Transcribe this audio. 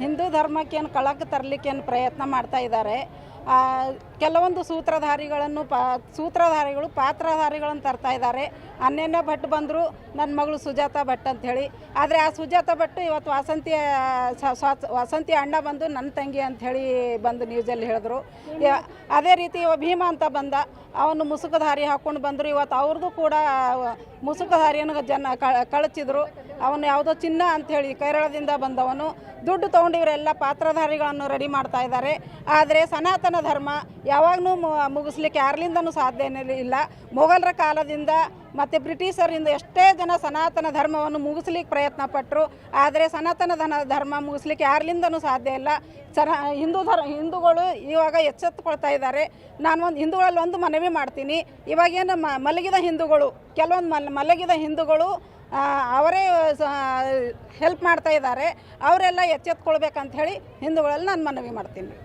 ಹಿಂದೂ ಧರ್ಮಕ್ಕೇನು ಕಳಕ್ಕೆ ತರಲಿಕ್ಕೇನು ಪ್ರಯತ್ನ ಮಾಡ್ತಾ ಇದ್ದಾರೆ. ಕೆಲವೊಂದು ಸೂತ್ರಧಾರಿಗಳನ್ನು ಪಾ, ಸೂತ್ರಧಾರಿಗಳು ಪಾತ್ರಧಾರಿಗಳನ್ನು ತರ್ತಾ ಇದ್ದಾರೆ. ಅನ್ಯನ್ಯ ಭಟ್ ಬಂದರು ನನ್ನ ಮಗಳು ಸುಜಾತ ಭಟ್ ಅಂಥೇಳಿ. ಆದರೆ ಆ ಸುಜಾತ ಭಟ್ ಇವತ್ತು ವಾಸಂತಿ ವಾಸಂತಿ ಅಣ್ಣ ಬಂದು ನನ್ನ ತಂಗಿ ಅಂಥೇಳಿ ಬಂದು ನ್ಯೂಸಲ್ಲಿ ಹೇಳಿದ್ರು. ಅದೇ ರೀತಿ ಇವ ಭೀಮ ಅಂತ ಬಂದ, ಅವನು ಮುಸುಕಧಾರಿ ಹಾಕ್ಕೊಂಡು ಬಂದರು. ಇವತ್ತು ಅವ್ರದ್ದು ಕೂಡ ಮುಸುಕಧಾರಿಯನ್ನು ಜನ ಕಳಚಿದ್ರು. ಅವನು ಯಾವುದೋ ಚಿನ್ನ ಅಂಥೇಳಿ ಕೇರಳದಿಂದ ಬಂದವನು. ದುಡ್ಡು ತೊಗೊಂಡು ಇವರೆಲ್ಲ ಪಾತ್ರಧಾರಿಗಳನ್ನು ರೆಡಿ ಮಾಡ್ತಾ ಇದ್ದಾರೆ. ಆದರೆ ಸನಾತನ ಧರ್ಮ ಯಾವಾಗಲೂ ಮುಗಿಸ್ಲಿಕ್ಕೆ ಯಾರ್ಲಿಂದನೂ ಸಾಧ್ಯನೇ ಇಲ್ಲ. ಮೊಘಲರ ಕಾಲದಿಂದ ಮತ್ತು ಬ್ರಿಟಿಷರಿಂದ ಎಷ್ಟೇ ಜನ ಸನಾತನ ಧರ್ಮವನ್ನು ಮುಗಿಸ್ಲಿಕ್ಕೆ ಪ್ರಯತ್ನ ಪಟ್ಟರು ಆದರೆ ಸನಾತನ ಧನ, ಧರ್ಮ ಮುಗಿಸ್ಲಿಕ್ಕೆ ಯಾರ್ಲಿಂದನೂ ಸಾಧ್ಯ ಇಲ್ಲ. ಸನ, ಹಿಂದೂ ಧರ್ ಹಿಂದೂಗಳು ಇವಾಗ ಎಚ್ಚೆತ್ತುಕೊಳ್ತಾ ಇದ್ದಾರೆ. ನಾನು ಒಂದು ಹಿಂದೂಗಳಲ್ಲಿ ಒಂದು ಮನವಿ ಮಾಡ್ತೀನಿ. ಇವಾಗೇನು ಮಲಗಿದ ಹಿಂದೂಗಳು, ಕೆಲವೊಂದು ಮಲ್, ಮಲಗಿದ ಹಿಂದೂಗಳು ಅವರೇ ಹೆಲ್ಪ್ ಮಾಡ್ತಾ ಇದ್ದಾರೆ. ಅವರೆಲ್ಲ ಎಚ್ಚೆತ್ಕೊಳ್ಬೇಕಂತ ಹೇಳಿ ಹಿಂದೂಗಳಲ್ಲಿ ನಾನು ಮನವಿ ಮಾಡ್ತೀನಿ.